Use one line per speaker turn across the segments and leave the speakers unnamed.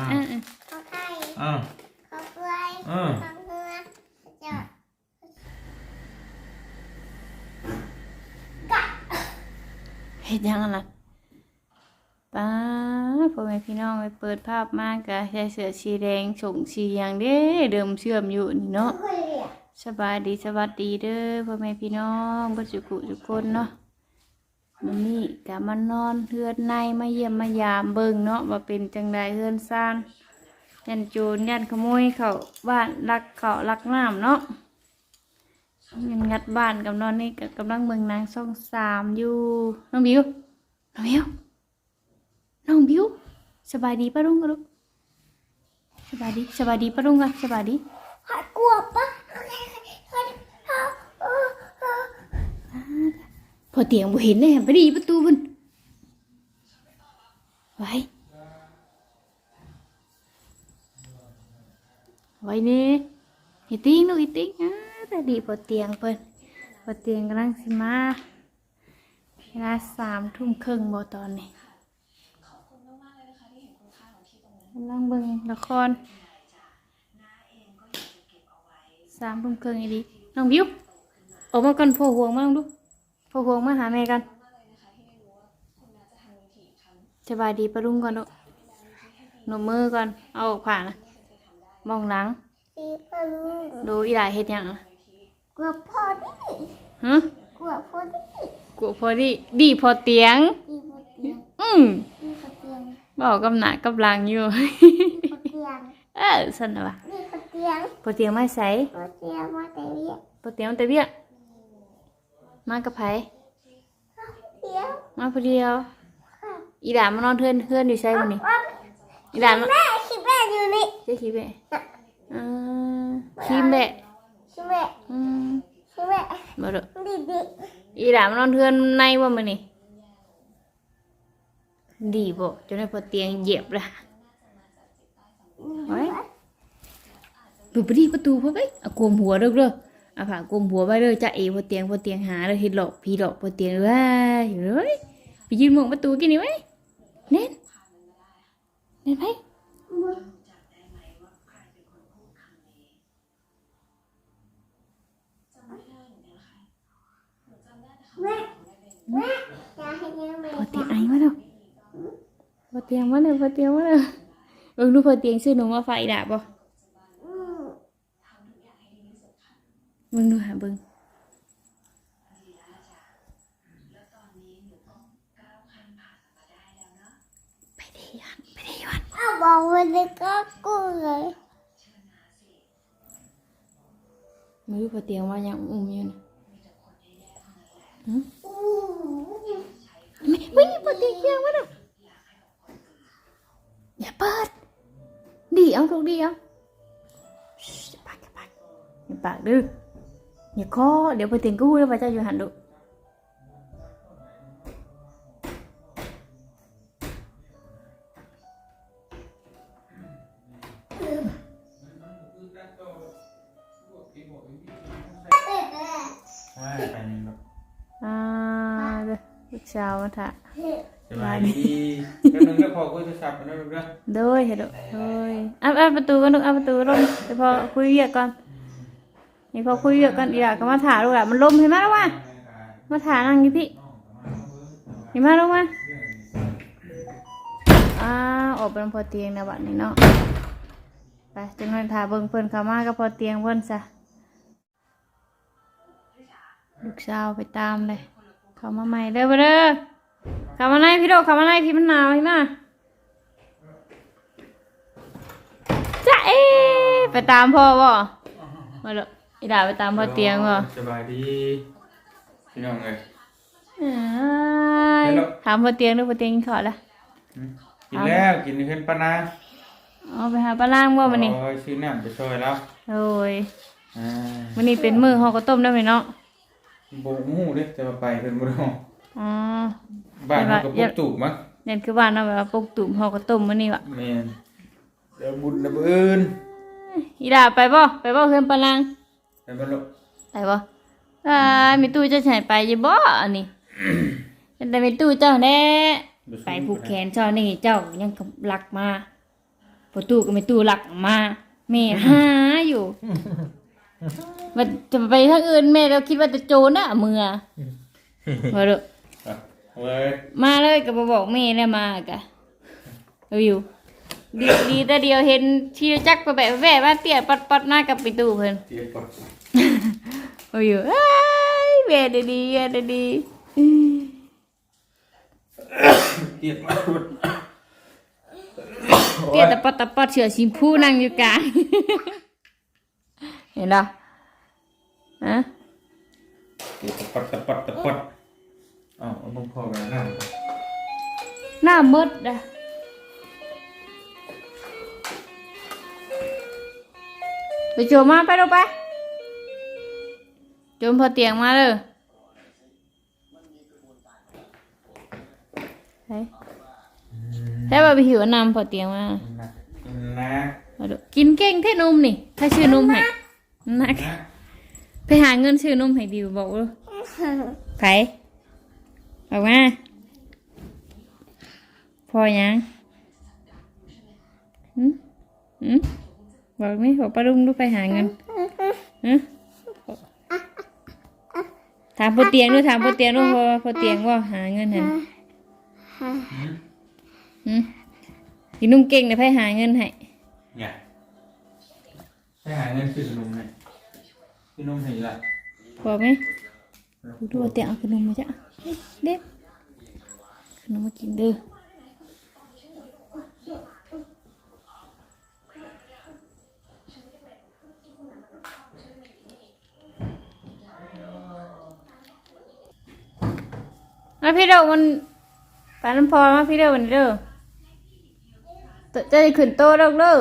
อ่า
อ่าอ่า
ขอไข่
อ่า
ขอเกลือ
อ่า
ขอเกลือจะ
เฮ็ดยังล่ะป้าพ่อแม่พี่น้องไปเปิดภาพมากกะใส่เสื้อสีแดงส่งสีหยังเด้เดิมเชื่อมอยู่นี่เนาะ
คุยเลย
สบายดีสวัสดีเด้อพ่อแม่พี่น้องบ่จุกุทุกคนเนาะ มื้อนี้ก็มานอนเฮือนในมาเยี่ยมมายามเบิ่งเนาะว่าเป็นจังไดเฮือนซ่านยันโจรยันขโมยเขาบ้านลักเขาลักน้ำเนาะยังงัดบ้านกับนอนนี่ก็กำลังเบิ่งนางช่องสามอยู่น้องบิวน้องบิวน้องบิวสบายดีปะลุงกะลูกสบายดีสบายดีปะลุงกะสบายดี
ขอกลัวปะเขาเขาเออเออ
พอเตียงบ่เห็นเลยไปดีประตูมันไว้ไว้นี่อีติ้งลูกอีติ้งอ่าแต่ดีพอเตียงเพิ่นพอเตียงกำลังสิมาเวลาสามทุ่มครึ่งบ่ตอนนี้กำลังเบิ่งละครสามทุ่มครึ่งอีดีน้องบิวออกมาก่อนโผล่ห่วงมาลองดู พอพวงมาหาแม่กันสบายดีปะลุงก่อนลูกหนูมือก่อน เอาออกผ่านะมองหลัง
ตีปะลุง
ดูอีหลายเฮ็ดหยังอะ
กลัวพ่อดิ
ฮะ
กลัวพ่อดิ
กูพอดีดีพอเตียง
ตีบนเตียง
อืม
ตีบนเตียง
บอกกำหนักกำลังอยู่
ตีบนเตียง
เออสนวะ
ตีบนเตียง
พอเตียงไม่ใส่
บนเตียงมาแต่เรียก
พอเตียงแต่เบี้ย มากับไผ
เตียง
มาผู้เดียว อีหลานมานอนเทือนเทือนอยู่ใช่บ่นี่
ว่า
อีหลานมา
แม่คิดแม่อยู่นี่
เจ๊คิดแบะอ่าคิมแบะ
คิดแม่
อืม
คิดแม่
บ่เด้อ
ดีดี
อีหลานมันนอนเทือนในว่ามันนี่ดีบ่จนได้พอเตียงเหยียบละไว้เปิดประตูประตูเพิ่นไปเอากลมหัวเด้อเด้อ เอาผ้ากลมหัวไว้เด้อจะเอพอเตียงพอเตียงหาเด้อเฮ็ดหลอกพี่หลอกพอเตียงว้ยอยู่เลยไปยืนมองประตูกินนี่ไว้เน้นเน้นไห
ม
พอเตียงไอมาแล้วพอเตียงมาแล้วพอเตียงมาแล้วเบิ่งดูพอเตียงซื้อนูมาฝากอีดาบ่
อืม
เบิ่งดูหาเบิ่งไปดีวันไปดีวัน
เอาบอกวันนี้ก็กูเลย
ไม่รู้พอเตียงว่ายังอุ้มอยู่นะ
อืม
ไม่ไม่พอเตียงเตียงมาแล้วอย่าเปิด ดีเอาถูกดีเอาชิอย่าปากอย่าปากอย่าปากดื้อ อย่าคอเดี๋ยวพอเตียงกู้แล้วพระเจ้าอยู่หันดู
ใช่ไปนี่ครับ
อ่าเด้อลูกสาวมาถ่า
สบายดีก็นึงก็พอคุยโทรศัพท์กันแล้วลูกเด้อ
โดยเห็นโดโดยอัพอัพประตูกันลูกอัพประตูร่มเดี๋ยวพอคุยเวียกก่อน นี่พอคุยเวียกก่อนอีหล่าก็มาถ่าลูกหล่ะมันลมเห็นไหมล่ะวะมาถ่านั่งอยู่พี่เห็นไหมลูกมาอ้าวออกเป็นพอเตียงนะบัดนี้เนาะไปจังนั้นถ่าเบิ่งเพิ่นเข้ามาก็พอเตียงเพิ่นซะลูกสาวไปตามเลย เข้ามาใหม่เด้อเด้อเข้ามาในพี่โดเข้ามาในพี่มันหนาวพี่มาจ้าเอไปตามพ่อบ่มาเลย อีดาไปตามพ่อเตียงบ่
สบายดีพี่น้องเอ้ย
เอ้ยถามพ่อเตียงดูพ่อเตียงกินข้าวแล้ว
อืมกินแล้วกินเพิ่นปะนา
เอาไปหาปลาล่างบ่มื้อนี้
โอ้ยซื้อน้ำไปช่วยแล้ว
โอ้ย
อ่า
มื้อนี้เป็นมื้อฮอกข้าวต้มได้ไหมเนาะ
บ่ฮู้เด้จะมาไปเพิ่นบ่ได้
อ๋อ
บ้านเฮาก็ปลูกตูบมั้ง
เนี่ยคือบ้านเนาะแบบว่าปลูกตุ่มฮอกข้าวต้มมื้อนี้ว่ะ
แม่นเดี๋ยวบุญระเบิน
อีดาไปบ่ไปบ่เฮือนปลาล่าง
ไป บ่ลูก
ไปบ่อ่ามีตู้จะใช้ไปอยู่บ่อันนี้เป็นแต่มีตู้เจ้าแน่ไปผูกแขนเจ้านี่เจ้ายังกำลักมาประตูก็ไม่ตู้หลักมาแม่หาอยู่ว่าจะไปทางอื่นแม่เราคิดว่าจะโจรน่ะเมือมาดู
อะเว้ย
มาเลยก็มาบอกแม่แล้วมากะเอาอยู่ดีดีแต่เดียวเห็นที่จักไปแบบแว่บ้านเตี้ยปัดปัดหน้ากับไปตู้เพิ่น
เจี๊ยบก่อน
เอาอยู่เอ้ยแว่ดีดีแว่ดีดี
เจี๊ยบมา
เตี้ยตะปัดตะปัดเสือชิมพูนั่งอยู่กลางเห็นเหรอฮะ
เจี๊ยบตะปัดตะปัดตะปัดเอ้าวเอาบังพอกันหน้าก่อน
หน้ามืดอะไปโจมมาไปดูไปโจมพอเตียงมาเลยไปแต่ว่าไปหิวน้ำพอเตียงมา
นะนะ
เอาดูกินเก่งแท่นมนี่ ถ้าชื่อนมให้นัก
นะ
ไปหาเงินชื่อนมให้ดิวบอกว่าไผออกมาพอยังหืมหืมบอกไหมบอกป้าลุงดูไปหาเงินหืม ถามพอเตียงดูถามพอเตียงดูพอพอเตียงว่าหาเงินเห็นหืมกินนุ่มเก่งเดี๋ยวไปหาเงินให้
เนี่ยไปหาเงินซื้อขนมให้ซื้อนมให้ละ
บอกไหมดูดูว่าเตียงเอาขนมมาจ้ะเด็กขนมมากินเด้อ มาพี่เด้อมันปานน้ำพอมาพี่เด้อวันนี้เด้อตจะได้ขึ้นโตแล้วเด้อ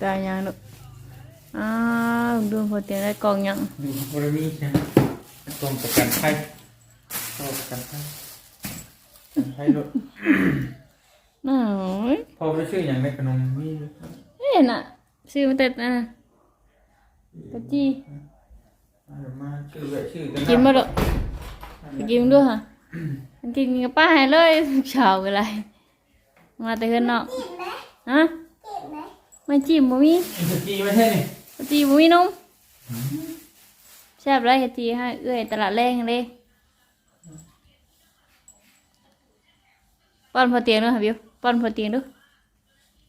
ตายยังเด้ออ้าวดูพอเตียงได้กองยัง
ดูบริมีใช่ไหมกรมประกันภัยกรมประกันภัยประกันภัยรถ
น้อย
พอไปชื่ออย่างในขนมนี่
เห็นอะซื้อมาแต่อะปะจี
กัน
กินมาเด้อไปกินด้วยค่ะมันกินกับป้าให้เลยเช้ากันไรมาแต่เฮือนเนาะ
กินไหม
ฮะ
กินไหม
ไม่จิ้มบ่มี
อินสกีไม่ใช่นี่
ปะจีบ่มีนมแซ่บไรเฮ็ดจีให้เอื้อยตลาดแรงเลยป้อนพอเตียงด้วยค่ะบิวป้อนพอเตียงด้วย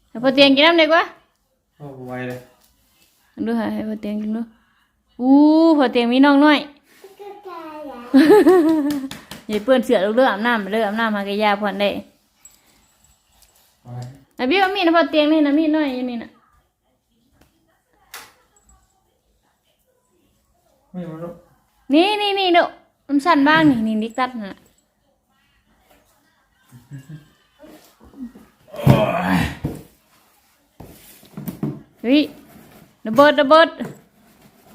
ให้พอเตียงกินน้ำได้กว่า
พอไวเลย
ดูค่ะให้พอเตียงกินด้วย อู้พอเตียงมีน้องน้อย
ก็ตายอะ
อย่าเปื้อนเสือลูกเลืออาบน้ำเลืออาบน้ำหากะยาผ่อนได้
ไว
ไอ้บิวเอามีดนะพอเตียงนี่นะมีดน้อยอยู่นี่นะ
ไม่มาลูก
นี่นี่นี่เด้อมันสั้นบ้างนี่นี่ดิกตัดน่ะเฮ้ยระเบิดระเบิด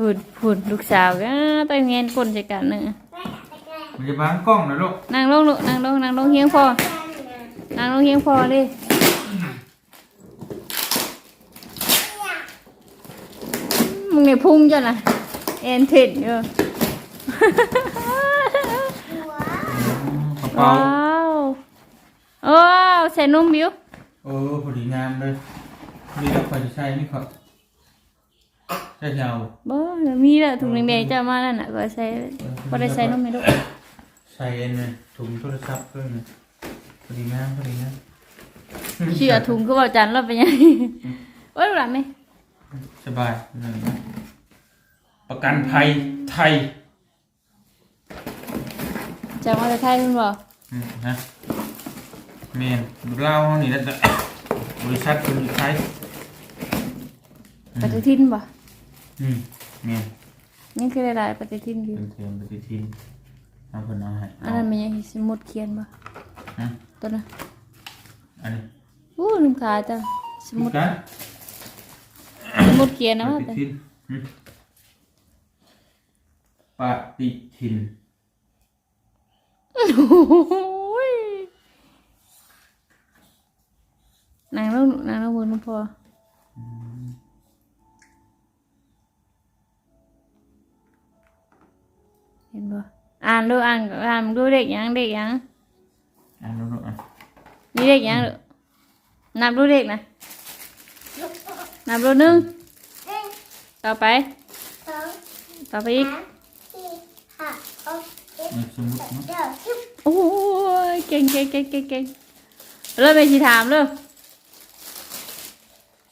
พูดพูดลูกสาวก็ไปเงียนคนใส่กันเนอะ
ไปไปไกล
มันจะบังกล้องนะลูก
นั่งลงลูกนั่งลงนั่งลงเฮียงพอ
กันนะ
นั่งลงเฮียงพอเลยมึงเนี่ยพุ่งจ้ะนะเอ็นเทนอยู่
กระเป๋า
ว้าวโอ้าวใส่นมบิว
เออพอดีงามเลยนี่ต้องคอยจะใช้นี่ครับ ใช่เช้า
บ่มีแหละถุงแดงๆจะเอามาแล้วน่ะก็ใส่ก็ได้ใส่นมให้ลูก
ใส่เนี่ยถุงโทรศัพท์เพิ่มเนี่ยพอดีงามพอดีงาม
เชื่อถุงคือว่าจันเราเป็นยังโอ้ยหลับไหม
สบายนั่นนะประกันภัยไทย
จะมาจะไทยคุณบอก
อืมนะเมนดูเล่าห้องนี้แล้วแต่บริษัทคนไทย
ปฏิทินบ่
อืมเมน
นี่คือหลายๆปฏิทินอยู่
เป็นเทียมปฏิทินเอาคนเอาให้
อันนั้นมันยังสมุดเขียนบ่
ฮะ
ตัวน่ะ
อันนี้
อู้ลืมขาจ้ะสมุด
กัน
สมุดเขียนนะ
ป
ว่า
ฏิ
แต่
ทินอืมปฏิทิน
โอ้ยนางแล้วนางแล้ววนพอ เห็นบ่อ่านดูอ่านอ่านมึงดูเด็กยังเด็กยัง
อ่านดูๆอะ
ยมีเลขยังลูกนับดูเลขนะนับดูหนึ่ง
หนึ่ง
ต่อไป
สอง
ต่อไปอีก
สามสี่ห้าหกเจ็ด
นี่สมมุติเนาะ
เก้าสิบ
โอ้ยเก่งเก่งเก่งเก่งเก่งเริ่มไปทีถามเลย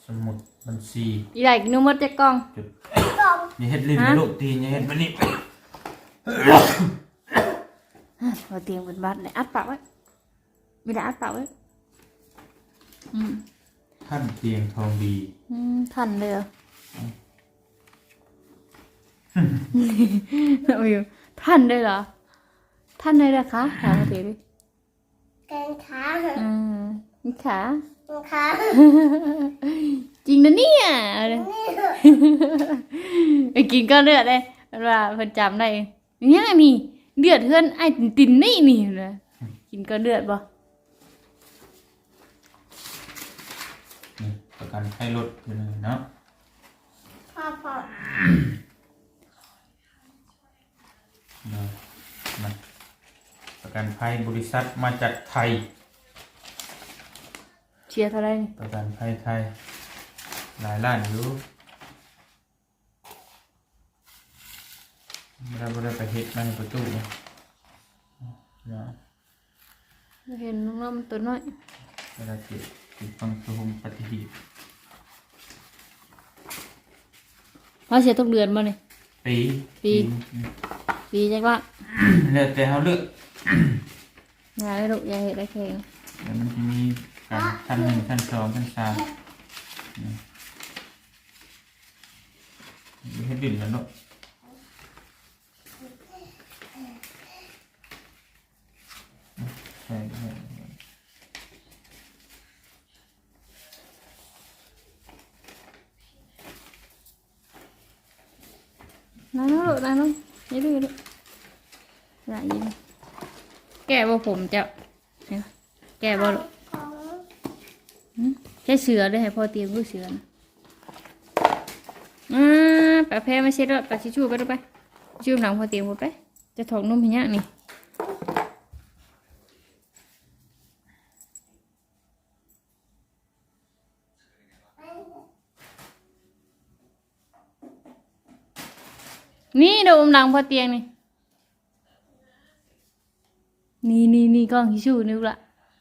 สมุดบัญชี
อีไหลกินนมมดจะกล้อง
จุด
สอง
อย่าเฮ็ดลิ้น
ฮะ
นะลูกตีอย่าเฮ็ดมันนี่
พอเตียงเป็นบัตรเลยอัดปากไว้ไม่ได้อัดปากไว้อืม
ท่านเตียงทองดี
อืมทันเลยเหรอเอาอยู่ทันเลยเหรอทันเลยเหรอคะถามมาเตียงดิ
แกงขา
อืมนี่ขา
ขา
จริงนะเนี่ยเอาเลย
นี่
ไปกินก็เลือดเลยว่าเพิ่นจำได้เนี่ยนี่เลือดเพื่อนไอ้ตินตินนี่นี่นะกินก็เลือดบ่
นี่ประกันให้รถอยู่เลยเนาะ
พ่อพ่อ
เนาะมันประกันภัยบริษัทมาจากไทย
เชียร์เท่าไหรนี่
ประกันภัยไทยหลายล้านอยู่ เราไม่ได้ไปเฮ็ดมาในประตูเนาะเนาะ
เห็นน้องๆมันตัวน้อย
เวลาเจ็บติดฟังสุมปฏิหิต
ว่าเสียทุกเดือนบ่นี่
ปี
ปี
อืม
ปีจักว่า
แล้วแต่เขาเลือก
อย่าให้ลูกอย่าเห็ดได้แข็ง
เดี๋ยวมันจะมีการขั้นหนึ่งขั้นสองขั้นสามนี่มีให้ดิ่นแล้วเนาะใช่ใช่
นั่นลูกนั่นลูกยี่าดื้อลูกอย่ายิ้มแก่บ่ผมจะแก่บ่ลูก
ขอ
ใช้เสือเลยให้พ่อเตรียมลูกเสือนะอ่าปะแพ้ไม่ใช่รถปะชิชูไปดูไปชิชูหลังพ่อเตรียมหมดไป จะถอกนุ่มให้ยังนี่ นี่เดี๋ยวอมหลังพ่อเตียงนี่ นี่นี่นี่กล้องทิชชู่นี่ลูกละ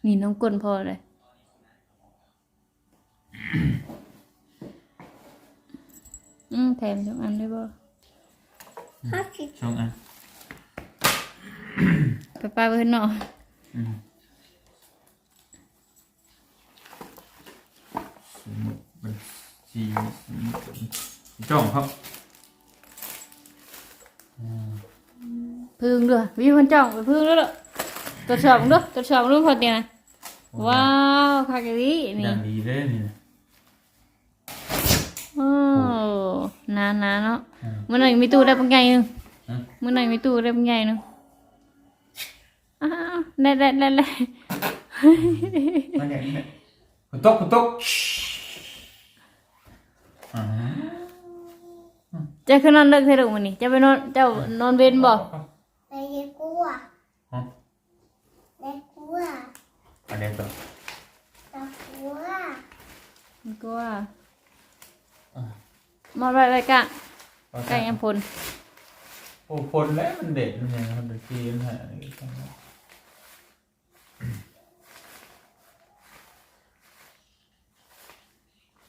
นี่น้องกลนพอเลย อืมแถมทุกอันได้บ่
ห้าสิบ
ช่วงอะ
ไปป้าไปขึ้นนอก
อืมสมุดบัญชีจ้องครับ
พึ่งด้วยวิวคนจ้องไปพึ่งด้วยลูกตรวจสอบด้วยตรวจสอบด้วยพอเตียงนะว้าวคักอีหลีนี่
อย่างดีเลยนี่นะ
โอ้นานๆเนาะ
อืม
มื่อไหร่มีตู้ได้ปังใหญ่หนึง
อืม
มื่อไหร่มีตู้ได้ปังใหญ่หนึงอ้าวได้ได้ได้ได้
มาอย่างนี้คุณตกคุณตกอ่า
จะขึ้นนอนเลิกเธอลูกมันนี่จะไปนอนเจ้านอนเว้นบ่
ไปเด็กกลัว
ฮะ
เด็กกลัว
อะไรต่อ
ตะกลัว
มันก็ว่า
อ่า
มาไปไปกะกะยังพล
โอ้ผลแล้วมันเด็ดมันยังมันเป็นทีมันหาอะไรกันนะ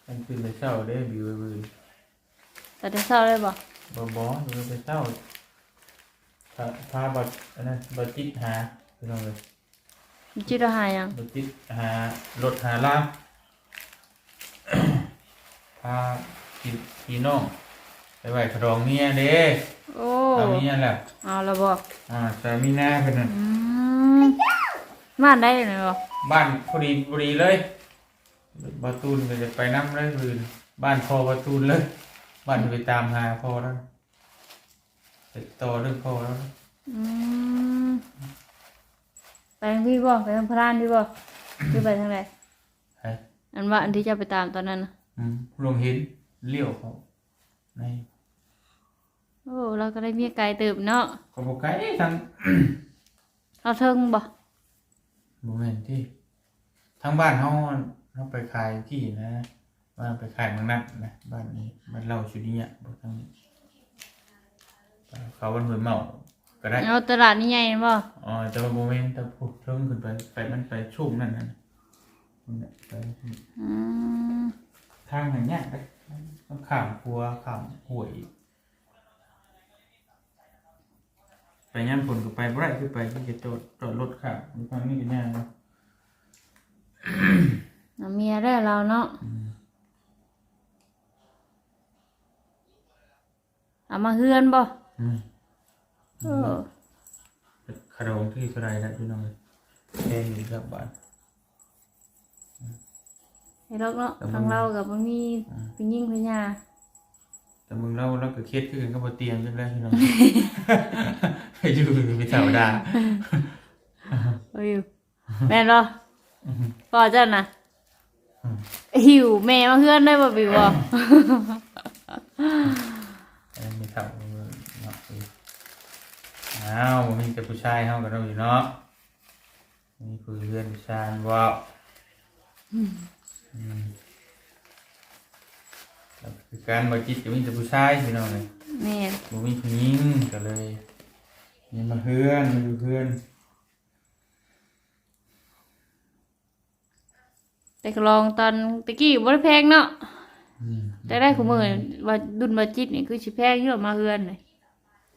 มันคือไปเช่าได้บิวบิว
แต่จะเศร้าเลยบ่
บอบอดูไปเช่าพาพาบัตรอันนั้นบัตรจิตหาพี่น้องเลย
มีจิตหายยัง
บัตรจิตหารถหาล่ามพาพี่พี่น้องไปไหวขรองเมียเด้
โอ้
เอาเมียแหละ
เอาละบ่
อ่าแต่มีหน้าเป็นน่ะ
อืมบ้านได้เลยบ่
บ้านพอดีพอดีเลยบาตูนก็จะไปน้ำเลยคืนบ้านพอบาตูนเลย บ้านไปตามหาพอแล้วติดต่อเรื่องพอแล้ว
อืมไปทางพี่บ่ไปทางพระรานพี่บ่หรือไปทางไหน
ไอ้
อันว่าอันที่จะไปตามตอนนั้นน่ะ
อืมลงเห็นเลี้ยวเขาใน
โอ้เราก็ได้เมียไกลเติบเนาะ
เขาบอกไกลทาง
เราเทิงบ่
โมเมนต์ที่ทั้งบ้านเฮาเฮาไปขายที่นะ บ้านไปขายเมืองนัดนะบ้านนี้บ้านเราชุดนี้อะบ่ทั้งนี้เขาวันหวยเมาก็ได้
เอาตลาดนี่ใหญ่บ่
อ๋อแต่ว่าโมเมนต์แต่พูดเพิ่มขึ้นไปไปมันไปช่วงนั้นน่ะมันน่ะไป
อืม
ทางอย่างเงี้ยไปต้องข้ามครัวข้ามห้วยไปย่านฝนก็ไปบ่ได้คือไปที่จะจอดจอดรถข้ามมีความนี่กันย่างเนาะ
เอาเมียได้เราเนาะ เอามาเฮือนบ่
อืม
เออ
คารองที่สไลด์นะพี่น้องแค่นี้ครับบ้าน
ให้เราเนาะทางเรากับมันมีเป็นยิ่งพญา
แต่มึงเล่าเราก็เครียดขึ้นก็บ่เตรียมจังได๋พี่น้องให้อยู่เป็นธรรมดา
เอ้ยแม่นบ่พ่อเจ้าน่ะหิวแม่มาเฮือนได้บ่บิวบ่
เอ้ยมีเท่าเนาะเอ้ยอ้าวบ่มีแต่ผู้ชายเฮาก็ต้องอยู่เนาะนี่คือเพื่อนผู้ชายว้าวอืมแล้วคือการบ่จิตจะมีแต่ผู้ชายพี่น้องเลย
แม่น
บ่มีผู้หญิงก็เลยนี่มาเพื่อนมาอยู่เพื่อน
แต่ก็ลองตอนตะกี้บ่ได้แพงเนาะ
อืม
แต่ได้ของมือว่าดุนบาจิตนี่คือสิแพงเยอะมาเฮือนเลย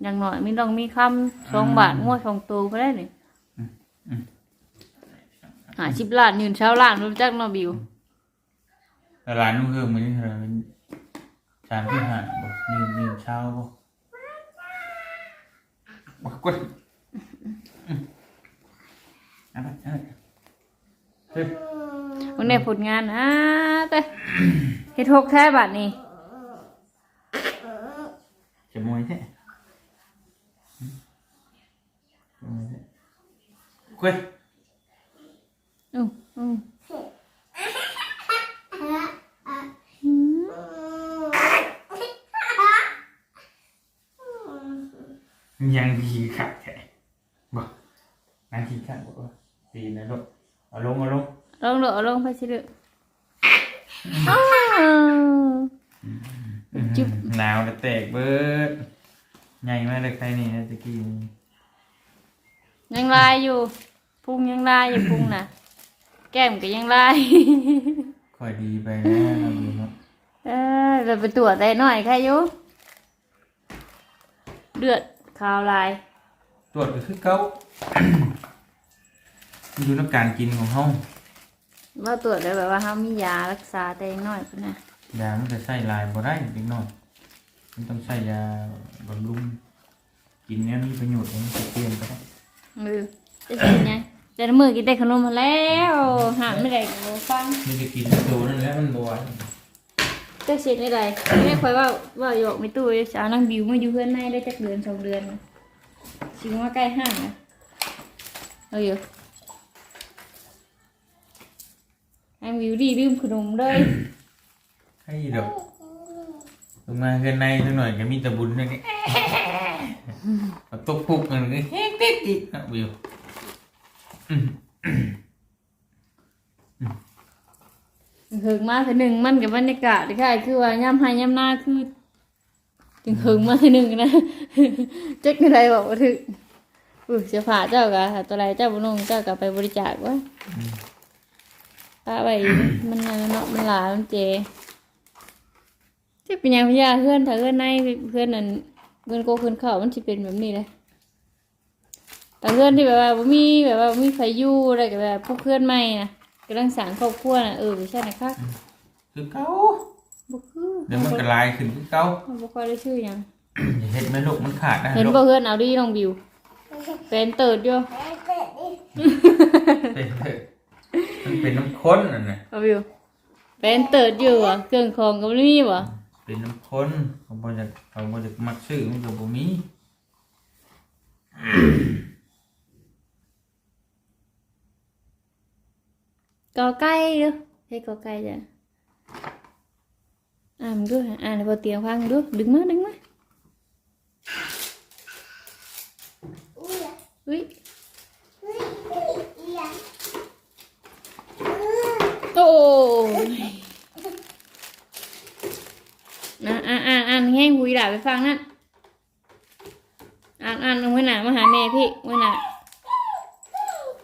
อย่างน้อยมีต้องมีคำสองบาทงวดสองตัวก็ได้นี่หาสิบล้านยืนเช้าล้านรู้จักเนาะบิว
แต่ร้านนุ่งเฮืองมันนี่เท่าไหร่มันสามที่ห้าบ่มีมีเช้าบ่บ่กดอืมเอาไปเอาไปเฮ้ย
วันนี้ผลงานอะแต่เฮ็ดหกแท้บาทนี่
จะมวยแท้อืมจะมวยแท้กด
อืออือ
ยังดีขัดแท้บ่นั่งขี้ขัดบ่ว่าดีนะลูก เอาลงเอาลง
ลองเด้อลองไปสิเด้ออ้าวจุ๊บ
หนาวจะแตกเบิดใหญ่มากเลยใครนี่นะตะกี้นี่
ยังลายอยู่พุงยังลายอยู่พุงน่ะ แก้มก็ยังลาย
ค่อยดีไปนะเราดูเนาะ
เออเราไปตรวจได้หน่อยแค่อยุเลือดขาวลาย
ตรวจก็คือเก่ามัน อยู่ในการกินของเฮา
ว่าตรวจได้แบบว่าเขามียารักษาแต่ยังน้อยพุ่นนะ
ยามันจะใส่ลายบ่ได้เด็กน้อยมันต้องใส่ยาบำรุงกินเนี้ยมีประโยชน์เองจะเปลี่ยนก็ได้
เออจะกินยังแต่ละมือกินได้ขนมมาแล้วหามไม่ได้บ่ฟัง
มีจะกินตัวนั่นแหละมันบ่ไหว
จะเสียได้ไรไม่ได้คอยว่าว่าหยอกไม่ตู้จะเอานั่งบิวมาอยู่เพื่อนในได้จักเดือนสองเดือนชิงว่าใกล้ห้างนะเอาอยู่ ให้บิวดีลืมขนมเลย
ให้ดอกลงมาเกินในสักหน่อยก็มีแต่บุญนั่นนี่มาตกพุกกันก็เฮ้เด็ดอีกนะวิว
หึงมาทีหนึ่งมันกับบรรยากาศค่ะคือว่าย่ำให้ย่ำหน้าคือถึงหึงมาทีหนึ่งนะเจ๊กอะไรบอกว่าถึงอุ้ยเสียผ่าเจ้ากะตัวไรเจ้าบุญงเจ้ากะไปบริจาควะ ตาไปมันนั่นเนาะมันหลามันเจที่เป็นหยังพยาเพื่อนถ้าเพื่อนในเพื่อนนั่นเพื่อนโกเพื่อนเข้ามันจะเป็นแบบนี้เลยแต่เพื่อนที่แบบว่าบ่มีแบบว่าบ่มีไฟอยู่อะไรกับแบบพวกเพื่อนใหม่นะกำลังสร้างครอบครัวน่ะเออใช่นะครับ
คือเก่า
บ่คือ
เดี๋ยวมันก็ลายขึ้นคือเก่า
บ่ค่อยได้ชื่อหยัง
อย่าเฮ็ดแม่ลูกมันขาดนะ
เห็น
ลูก
บ่เพื่อนเอาดีน้องบิวเป็นเติร์ดอยู่
เป็นเถอะ มันเป็นน้ำข้นอะนะ
เอาบิวเป็นเติร์ดอยู่อะเครื่องของก็บ่มีบ่
เป็นน้ำข้นเขาบ่จะเขาบ่จะมักซื้อมันก็บ่มี
กอไก่เด้อเฮ็ดกอไก่จ้ะอ่านดูอ่านให้พอเตียงฟังดูดึงมาดึงมาอุ้ย ตนะอ่านอ่านอ่านให้หุยหลาไปฟังนั่นอ่านอ่านเมื่อหนามาหาแม่พี่เมื่อหนา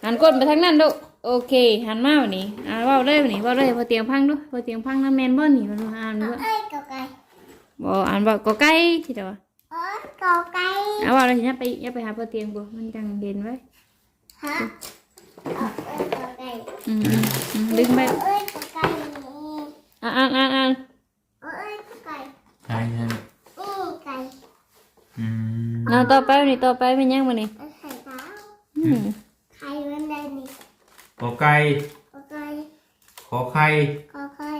หันก้นไปทางนั้นดูโอเค หันมาวันนี้อ่าเว่าเลยวันนี้เว่าเลยพอเตียงพังดูพอเตียงพังน้ำแมนบ่หนีมันอ่านดู
เอ้ยกอไก่
บ่อ่านบ่ก็ใกล้ที่เดียว
เอ้ยกอไก่
เอาว่าเราจะไปอย่าไปหาพอเตียงบ่มันจังเห็นไว้
ฮะเอ้ยกอไก่
อืมอืมอืมดึงไป
เอ้ยกอไก่
อ่านอ่านอ่านอ่าน
เอ้ยกอไก่
ใช่ใช่
อือไก่
อืม
เอาต่อไปวันนี้ต่อไปเป็นยังวันนี้
เอ้ยไข่ดาว
อืม
ไข่มันได้นี่
กอไก่
กอไก่
ขอไข่
กอไข่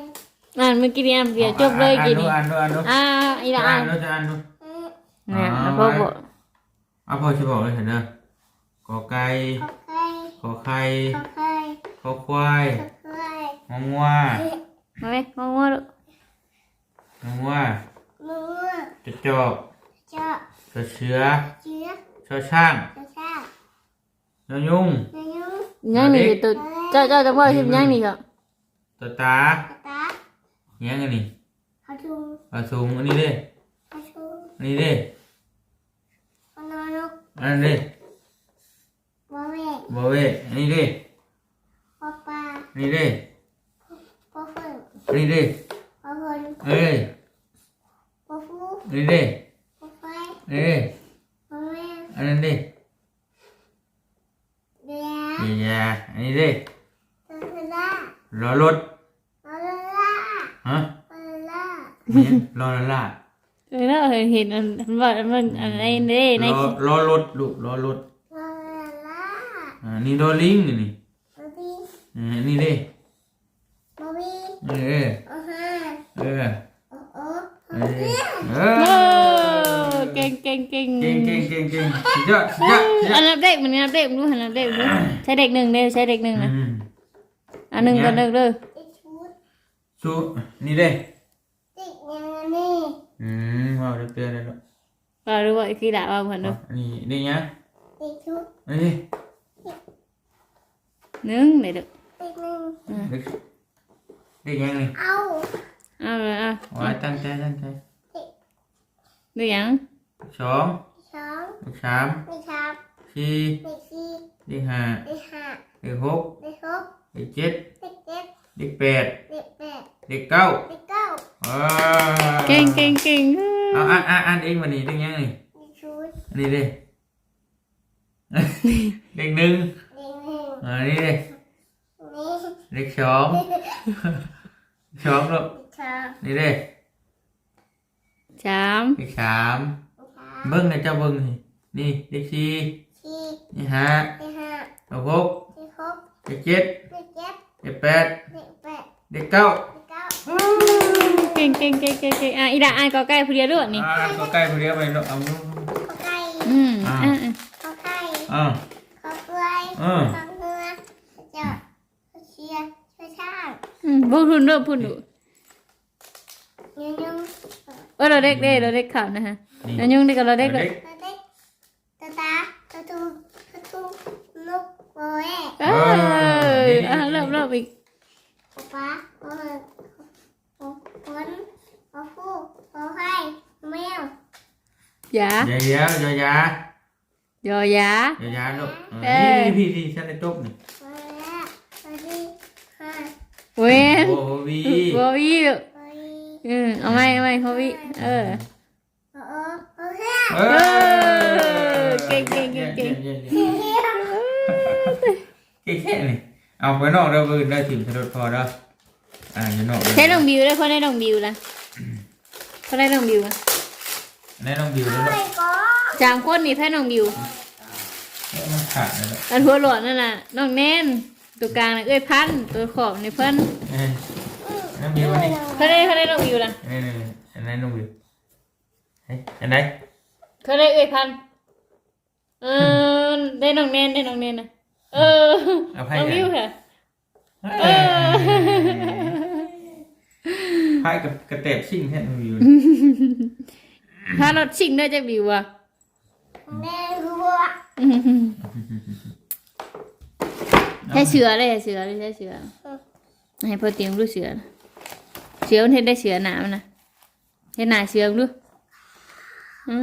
อ่านเมื่อกี้นี่อ่านเบียร์จบเลยกี่นี่
อ่านดูอ่านดู
อ่าอีละ
อ่า
อ่านน
ดูจะอ่านดู
เอ้ย
เนี่ยแล้วพอบอก
เอาพอจะบอกเลยเห็นเด้อกอไก่
กอไก่
ขอไข่
กอไข่
ข อควาย
กอไข่
งองัว
เอาเลยงงว่าลูก
งองัว
มือ
จะจอบ
เจาะ
จะเสือ
เชื้อ
ชอช่าง
จะซ่าย
อยุ่ง
นายุง
ยังนี่ตัวเจ้าเจ้าจังว่าทิมยังนี่ก็
ตัวตา
ตาตา
เงี้ยงอันนี้
เขาทุง
ปลาสูงอันนี้เด้
เขาทุง
อันนี้เด้
เขานอนก
อันนั้นเด้
บ่แม่
บอเวอันนี้เด้
พ่อปลา
อั นนี้เด้
พ่อเฟิ่ง
อันนี้เด้
พ่อเฟิ่ง
เอ้ย
พ่อฟู
อันนี้เด้
พ่อไฟ
เอ้ย
พ่อแม่
อันนั้นเด้
เบีย
นี่ยาอันนี้เด้
ตาล่าร
อรถ
ตาล่า
ฮะ
ตาล่า
เนี่ยรอละล่า
เออแล้วเห็นอันว่ามันอันในในใน
รอรอรถลูกรอรถ
ตาล่า
อ่านี่รอลิงนี่นี่
บอบบี้
อ่า นี่เด้
บอบบี้
เออ
โอ้ฮะ
เออ
โอ้โอ้
เออเอ
โอ้
อ
เก่งเก่งเก่ง
เก่งเก่งเก่งเก่งสุดยอดสุดยอดสุดยอ
อั
ด
นนับเด็กมันนับเด็กมันดูหันนับเด็กมันดูใช้เด็กหนึ่งเด้อใช้เด็กหนึ่งนะ
อืม
อันหนึ่งกันเด้อเด้อ
ไอ้ชุด
สู้นี่เด้
ติดยังนี่
อืมว้าวเดี๋ยวเตือนเลยลูก
ก็รู้ว่าคือด่าว่าเหมือนเด้อ
อันนี้ได้ยัง
ติดชุด
อันนี้
หนึ่งเด้อเด้อ
ติดหนึ่ง
ได้ได้ยังนี่
เอา
เอาเลยเอา
ไว้ตั้งใจตั้งใจ
ดูยัง
สอ ง
สอง
เลขสาม
เลขสาม
สี่
เลขสี่
เลขห้า
เลขห้า
เลขหก
เลขหก
เลขเจ็ด
เลขเจ็ด
เลขแปด
เลขแปด
เลข เก้า
เลขเก้า
อ่า
เก่งเก่งเก่ง
เอาอ่านอ่านอ่านเองวันนี้ได้ยังนี่
เลขชุด
อันนี้เด้เลขหนึ่ง
เลขหนึ่ง
อันนี้เด้
นี่
เลขสองสองลูก
เลขสาม
นี่เด้
สาม
เลขสาม
เลขสาม
เบิ้งนะเจ้าเบิ้งนี่นี่เลขสี่
สี่
นี่ห้า
เลขห้า
เลขหก
เลขหก
เลขเจ็ด
เลขเจ็ด
เลขแปด
เลขแปด
เลขเก้า
เลขเก้า
เก่งเก่งเก่งเก่งเก่งอะอีด่าอ่านก็ใกล้ผู้เดียวด้วยนี่
อ่าก็ใกล้พอดีเอาไปลูกเอาลูก
ขอไก่
อืมอะอะ
ขอไก่
อ่า
ขอเกลือ
อืม
ขอเกลือขอจอดขอเชียร์ขอช่าง
อืมพูดพูดด้วยพูดดู
ยังยัง
เออเราเด็กเด้เราเด็กข่าวนะฮะเรายุ่งเด็กกับเราเด็กเลย
ตาเด็กตาตาตาตูตาตูนกโบเอ
เอออะเริ่มเริ่มอีก
ป๊าป๊าโอ้ยโอ้คนโอ้ฟูโอ้ไข่แมว
อย่า
อย่าเยอะอย่าอย่าย
อยา
อย่าอย่าลูก
เอ้ย
นี่พี่พี่ฉันได้จบนี่
มาแล้วมาดีค่ะ
เว้น
โอ้วี
บอวี่
มาดี
อืมเอาไหมเอาไหมเขาวิเออ
โอ้โอ้โอ้เฮีย
เอ
อเก่งเก่งเก่งเก่ง
เก่ง
เฮีย
เก่งแค่นี้เอาไปนอกเราบืนได้ถึงถนนพอแล้วอ่าอยู่นอก
ใช้น้องบิวได้เพราะได้น้องบิวละเพราะได้น้องบิวอะ
แน่น้องบิวแล้ว
ไม่ก็
สามคนนี่แพ้น้องบิว
มันขาดแล้ว
อันหัวหลอดนั่นน่ะน้องแน่น ตัวกลางน่ะเอ้ยพันตัวขอบในเพิ่น
เอ้ยน้องบิวอันนี้
เขาได้เขาได้น้องบิวละ
นี่นี่นี่อันไหนน้องบิวเฮ้ยอันไหน
เขาได้เอ้ยพันเออได้น้องแน่นได้น้องแน่นนะเออ
เอาไพ่
น้อง
กั
บิวค่ะ
เออ ไพ่กับกระเตบชิ่งแค่น้องบิว
ถ้ารถชิงได้จะบิวอะ
แม่รัว
ใช่เสือเลยใช่เสือเลยใช่เสือให้พอเตียงดูเสือนะเสือมันเห็นได้เสือหนามันนะเห็นหนาเสือมันดูอื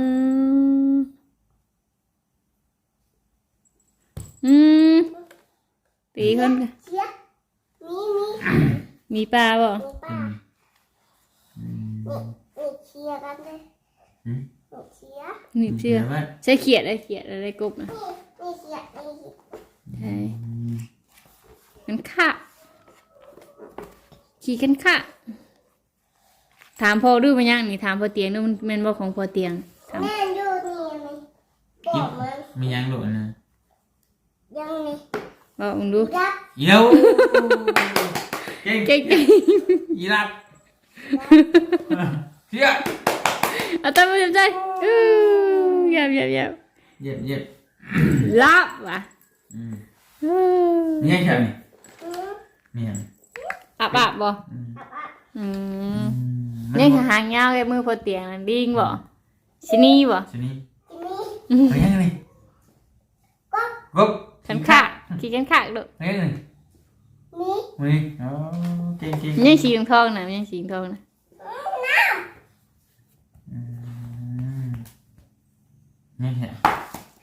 มอืมตีคนกัน
เชียมีมี
มีปลาบ่
มีป้านี่นี่เชียร์กันเลย
อืม
นี่เชียร์
มีเชือก
ดี๋ยวว่า
ใช้เขียดอะไรเขียดอะไรกบนะ
นี่นี่เชียร์นี่
ใช่ มันค่ะ ขี่กันค่ะ ถามพ่อดูมันยังนี่ถามพ่อเตียงดูมันแมันบ่ของพ่อเตียงถาม
แม่ดูนี่มันบอกมัน
มียังหลุดนะ
ยังนี่
บอกมึงดู
ยักษ์
เดี๋ยวเก่ง
เก่ง
อีรับเชี่ย
ๆเอาตามไปใจอู้เยับเยับเยับ
เย็บเย็บ
ลับว่ะ
อืม
อู้
มียังแค่นี้
อืม
มียัง
อับอับบ่
อืม
อับอับ
อืม
มัน
นี่หางยาวแค่มือพ่อเตียงนั่นดิ้งบ่ชินี่บ่
ชนิด
ทีนี้
เฮ้ยยังไง
ก็
กบ
ขันขากขี่ขันขากดู
เฮ้ยยังไง
นี่
มีอ๋อเก่งเก่ง
ยังสีทองนะยังสีทองนะ
อืมนี่แหละ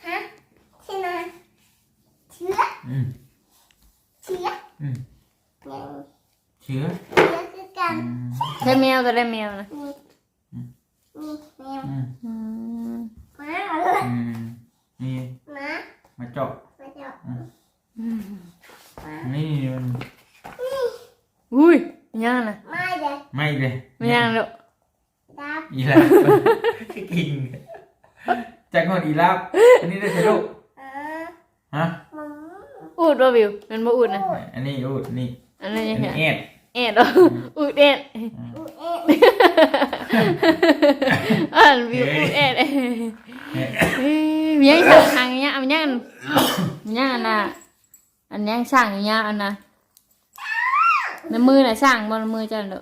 ฮะที่ไหนเชื้อ
อืม
เชื้อ
อื ม
ยัง
เชื้อ
เชื้อคือกัน
อืม
ได้แมวก็ได้แมวนะ
นี่นี่แมว
อืม
อืม
มาเลย
อืมนี่
มา
มาเจาะ
มาเจาะ
อืม
นี่มัน
อุ้ยยังนะ
ไม่เลย
ไม่เลย
ไม่ยังลูก
ดับ
อีลาบกินจากคนอีลาบอันนี้ได้ใช่ลูก
เออ
ฮะ
หมู
อูดบ่วิวมันบ่อูดนะ
อันนี้อูดนี่
อันนั้น
อั
ยั
น
งไง
นี้เอ็ด
เอ็ดเหรออูดเอ็ด
อูเอ๊ะ
อ่านวิวอูดเอ็ด
เอ็ด
เฮ้ยมียังสั่งทางเนี้ยอันยังอันยังอันน่ะอันยังสั่งอย่างเงี้ยอันน่ะในมือน่ะสั่งบนมือจันเด้อ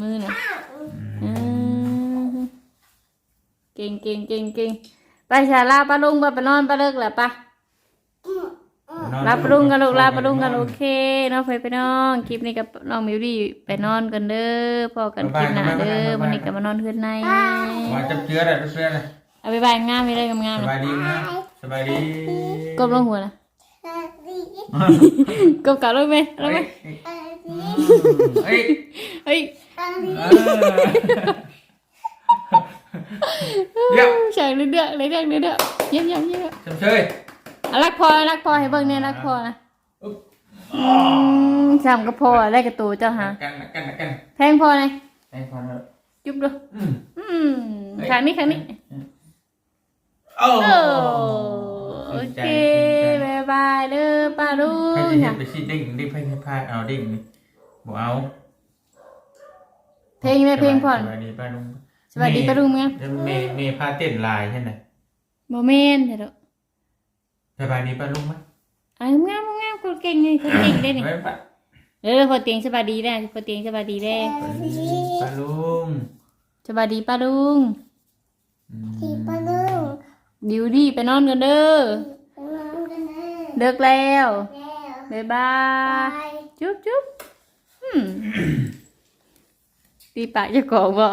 มือน่ะอืมเก่งเก่งเก่งเก่งไปชาลาปะลุงไปไปนอนไปเลิกแล้วปะ รับปะลุงกันลูกรับปะลุงกันโอเคเน้องไปไปน้องคลิปนี้กับน้องมิวดี้ไปนอนกันเด้อพอกันคลิปหน้าเด้อวันนี้ก็มานอนเพื่อนใน
มาจับเชื้อเลยจับเชื้อเลย
เอาไปบายงามไปเลยงาม
ส
ๆ
บายดีนะสบายดี
กบลงหัวนะ
เออดี
กบกลับลงไหมลงไหม
เออดี
เฮ้ย
เฮ้ย
เออดี
เดี๋ยว
ฉากเรื่อยๆเรื่อยๆเรื่อยๆเยี่ยมเยี่ยมเยี่ยม
ชมเชย
อะ รักพอรักพอให้เบิ่งเนี่ยรักพอนะอืมสามก็พอได้กระตูเจ้าฮะ
กันกันกัน
แพงพอเลย
ไอ้ฟันแล้ว
จุ๊บดู
อืม
อืมครั้งนี้ครั้งนี้
โอ้
โอ้โอเคบายบายเด้อป้าลุ
ให้
ง
จะเห็
ค่ะ
นไปชี้เด้งเด้งให้ให้พาเอาเด้งนี่บอกเอา
เพลงไหมเพลงพอน
สบายดีป้าลุง
สวัสดีป้าลุงมั้ย
เมย์เมย์พาเต้นลายใช่ไหม
โมเมนต์เด้อ
สบายดีป้าลุงไหม
อะงามงามคนเก่งนี่คนเก่งได้นี่
ไว้ป้า
เออพอเตียงสบายดีได้พอเตียงสบายดีได้
เออดี
ป้าลุง
สบายดีป้าลุง
อืม
ที่ปะลุง
ดิวดี้ไปนอนกันเด้อ
ไปนอนกันนะ
เลิกแล้ว
แล้ว
บ๊ายบา
ไป
ยจุ๊บจุ๊บอืมตีปากเจะของบ่